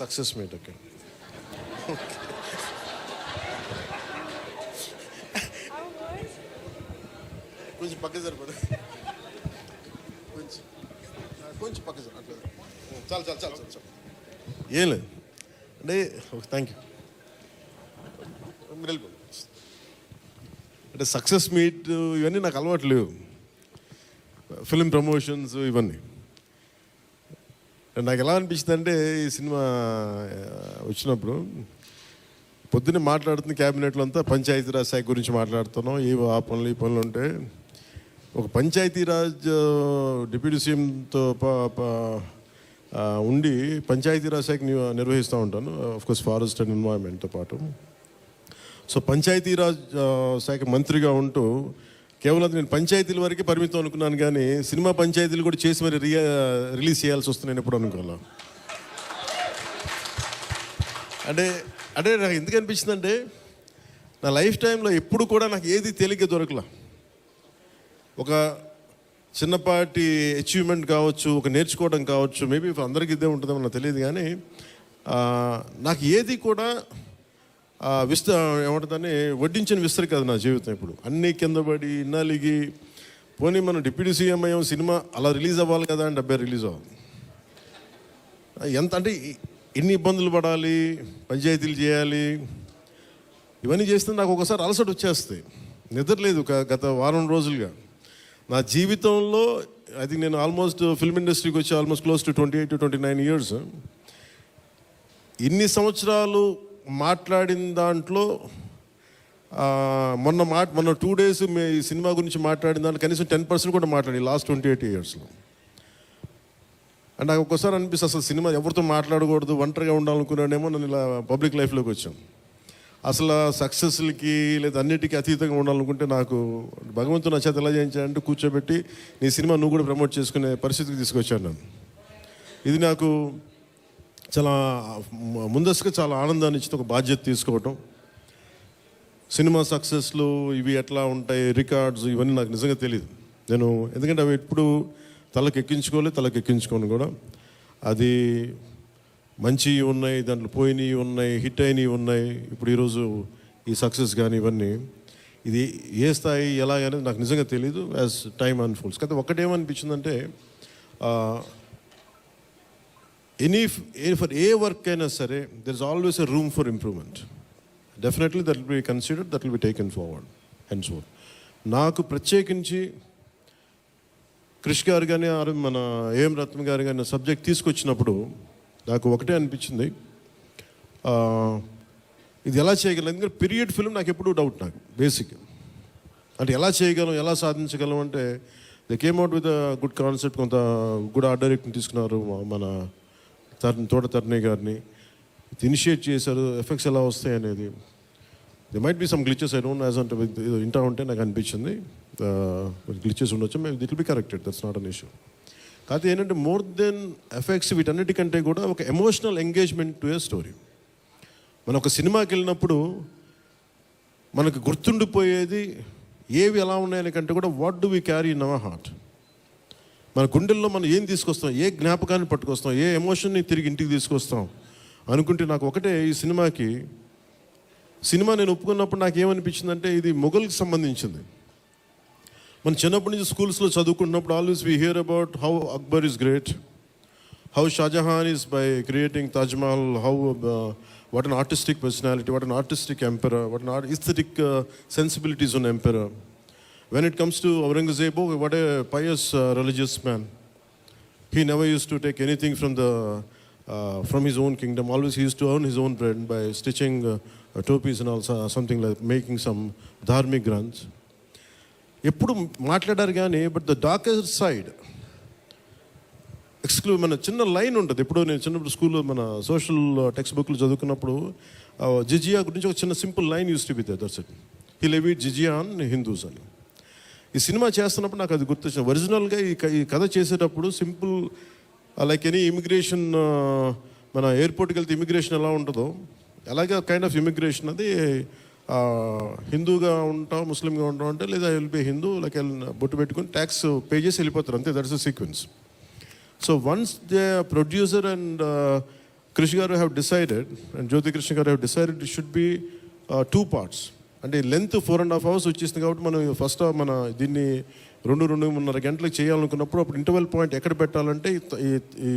Success meet okay. కొంచెం పక్క సరిపడు కొంచెం. కొంచెం పక్క సరి అట్లా. చాలు చాలు చాలు చాలు చాలు. ఏం లేదు. అంటే ఓకే థ్యాంక్ యూ మీరు వెళ్ళిపోండి అంటే సక్సెస్ మీట్ ఇవన్నీ నాకు అలవాటు లేవు. ఫిలిం ప్రమోషన్స్ ఇవన్నీ. నాకు ఎలా అనిపించింది అంటే ఈ సినిమా వచ్చినప్పుడు పొద్దున్నే మాట్లాడుతున్న క్యాబినెట్లో అంతా పంచాయతీరాజ్ శాఖ గురించి మాట్లాడుతున్నాం ఏ ఆ పనులు ఈ పనులు ఉంటే. ఒక పంచాయతీరాజ్ డిప్యూటీ సీఎంతో ఉండి పంచాయతీరాజ్ శాఖ నిర్వహిస్తూ ఉంటాను. కోర్స్ ఫారెస్ట్ అండ్ ఎన్వైర్న్మెంట్తో పాటు. సో పంచాయతీరాజ్ శాఖ మంత్రిగా ఉంటూ కేవలం నేను పంచాయతీల వరకే పరిమితం అనుకున్నాను కానీ సినిమా పంచాయతీలు కూడా చేసి మరి రియా రిలీజ్ చేయాల్సి వస్తుంది నేను ఎప్పుడు అనుకోవాలా? అంటే అంటే నాకు ఎందుకు అనిపించిందంటే నా లైఫ్ టైంలో ఎప్పుడు కూడా నాకు ఏది తేలిక దొరకలా. ఒక చిన్నపాటి అచీవ్మెంట్ కావచ్చు ఒక నేర్చుకోవడం కావచ్చు మేబీ అందరికీ ఇదే ఉంటుందేమో నాకు తెలియదు కానీ నాకు ఏది కూడా విస్త ఏమంటుందని వడ్డించిన విస్తరి కాదు నా జీవితం ఇప్పుడు. అన్నీ కింద పడి ఇన్నాలిగి పోనీ మనం డిప్యూటీ సీఎం అయ్యాం సినిమా అలా రిలీజ్ అవ్వాలి కదా అని డెబ్బై రిలీజ్ అవ్వాలి. ఎంత అంటే ఎన్ని ఇబ్బందులు పడాలి పంచాయతీలు చేయాలి ఇవన్నీ చేస్తే నాకు ఒకసారి అలసట వచ్చేస్తాయి. నిద్ర లేదు గత వారం రోజులుగా. నా జీవితంలో అది నేను ఆల్మోస్ట్ ఫిల్మ్ ఇండస్ట్రీకి వచ్చి almost close to twenty eight to twenty nine years. ఇన్ని సంవత్సరాలు మాట్లాడిన దాంట్లో మొన్న మాట మొన్న టూ డేస్ మీ సినిమా గురించి మాట్లాడిన దాంట్లో కనీసం టెన్ పర్సెంట్ కూడా మాట్లాడి లాస్ట్ ట్వంటీ ఎయిట్ ఇయర్స్లో అండ్ నాకు ఒక్కసారి అనిపిస్తుంది అసలు సినిమా ఎవరితో మాట్లాడకూడదు ఒంటరిగా ఉండాలనుకున్నానేమో నన్ను ఇలా పబ్లిక్ లైఫ్లోకి వచ్చాను అసలు సక్సెస్లకి లేదా అన్నిటికీ అతీతంగా ఉండాలనుకుంటే నాకు భగవంతుడు నా చేత ఎలా చేయించాడంటే కూర్చోబెట్టి నీ సినిమా నువ్వు కూడా ప్రమోట్ చేసుకునే పరిస్థితికి తీసుకొచ్చాను నన్ను ఇది నాకు చాలా ముందస్తుగా చాలా ఆనందాన్ని ఇచ్చిన ఒక బాధ్యత తీసుకోవటం. సినిమా సక్సెస్లు ఇవి ఎట్లా ఉంటాయి రికార్డ్స్ ఇవన్నీ నాకు నిజంగా తెలియదు నేను ఎందుకంటే అవి ఎప్పుడు తలకు ఎక్కించుకోలే తలకు ఎక్కించుకోను కూడా. అది మంచి ఉన్నాయి దాంట్లో పోయినవి ఉన్నాయి హిట్ అయినవి ఉన్నాయి. ఇప్పుడు ఈరోజు ఈ సక్సెస్ కానీ ఇవన్నీ ఇది ఏ స్థాయి ఎలా అనేది నాకు నిజంగా తెలియదు యాజ్ టైమ్ అన్ఫోల్స్ కాకపోతే ఒకటేమనిపించిందంటే ఎనీ ఫర్ ఏ వర్క్ అయినా సరే there is always a room for improvement definitely that will be considered that will be taken forward and so నాకు ప్రత్యేకించి క్రిష్ గారు కానీ ఆర్ మన ఏం రత్న గారు కానీ సబ్జెక్ట్ తీసుకొచ్చినప్పుడు నాకు ఒకటే అనిపించింది. ఇది ఎలా చేయగలం ఎందుకంటే పీరియడ్ ఫిల్మ్ నాకు ఎప్పుడూ డౌట్ నాకు బేసిక్ అంటే ఎలా చేయగలం ఎలా సాధించగలం అంటే they came out with good concept కొంత గుడ్ ఆర్డర్ తీసుకున్నారు మన తరుణ్ తోట తరుణి గారిని ఇనిషియేట్ చేశారు. ఎఫెక్ట్స్ ఎలా వస్తాయి అనేది. There might be some glitches I don't as అంటే ఇది వింటా ఉంటే నాకు అనిపించింది. గ్లిచెస్ ఉండొచ్చు. మేము it'd be corrected that's not an issue కాకపోతే ఏంటంటే మోర్ దెన్ ఎఫెక్ట్స్ వీటన్నిటికంటే కూడా ఒక emotional engagement to a story మనం ఒక సినిమాకి వెళ్ళినప్పుడు మనకు గుర్తుండిపోయేది ఏవి ఎలా ఉన్నాయని కంటే కూడా what do we carry in our heart మన గుండెల్లో మనం ఏం తీసుకొస్తాం? ఏ జ్ఞాపకాన్ని పట్టుకొస్తాం? ఏ ఎమోషన్ని తిరిగి ఇంటికి తీసుకొస్తాం? అనుకుంటే నాకు ఒకటే ఈ సినిమాకి. సినిమా నేను ఒప్పుకున్నప్పుడు నాకు ఏమనిపించిందంటే ఇది మొఘల్కి సంబంధించింది. మన చిన్నప్పటి నుంచి స్కూల్స్లో చదువుకుంటున్నప్పుడు always we hear about how Akbar is great how Shahjahan is by creating Taj Mahal how what an artistic personality what an artistic emperor what an aesthetic sensibilities ఉన్న empire when it comes to Aurangzeb what a pious religious man he never use to take anything from the from his own kingdom always he's to earn his own bread by stitching topis and also something like making some dharmik granths ఎప్పుడు మాట్లాడారు కానీ but the darkest side ఎక్స్క్లూ మన చిన్న line ఉంటుంది. ఇప్పుడు నేను చిన్నప్పుడు స్కూల్లో మన సోషల్ టెక్స్ట్ బుక్లు చదువుకున్నప్పుడు జిజియా గురించి ఒక చిన్న simple line used to be there said he levy jizya on Hindus అని. ఈ సినిమా చేస్తున్నప్పుడు నాకు అది గుర్తొచ్చింది. ఒరిజినల్గా ఈ ఈ కథ చేసేటప్పుడు సింపుల్ లైక్ ఎనీ ఇమిగ్రేషన్ మన ఎయిర్పోర్ట్కి వెళ్తే ఇమిగ్రేషన్ ఎలా ఉంటుందో అలాగే కైండ్ ఆఫ్ ఇమిగ్రేషన్ అది హిందూగా ఉంటాం ముస్లింగా ఉంటాం అంటే లేదా వెళ్ళిపోయి హిందూ లైక్ బొట్టు పెట్టుకుని ట్యాక్స్ పే చేసి వెళ్ళిపోతారు. అంతే that's a sequence. So once the producer and Krish గారు have decided and Jyothi Krishna గారు have decided it should be two parts అంటే length four and half hours వచ్చేసింది కాబట్టి మనం ఫస్ట్ మన దీన్ని రెండు రెండున్నర గంటలకు చేయాలనుకున్నప్పుడు అప్పుడు ఇంటర్వెల్ పాయింట్ ఎక్కడ పెట్టాలంటే ఈ- ఈ- ఈ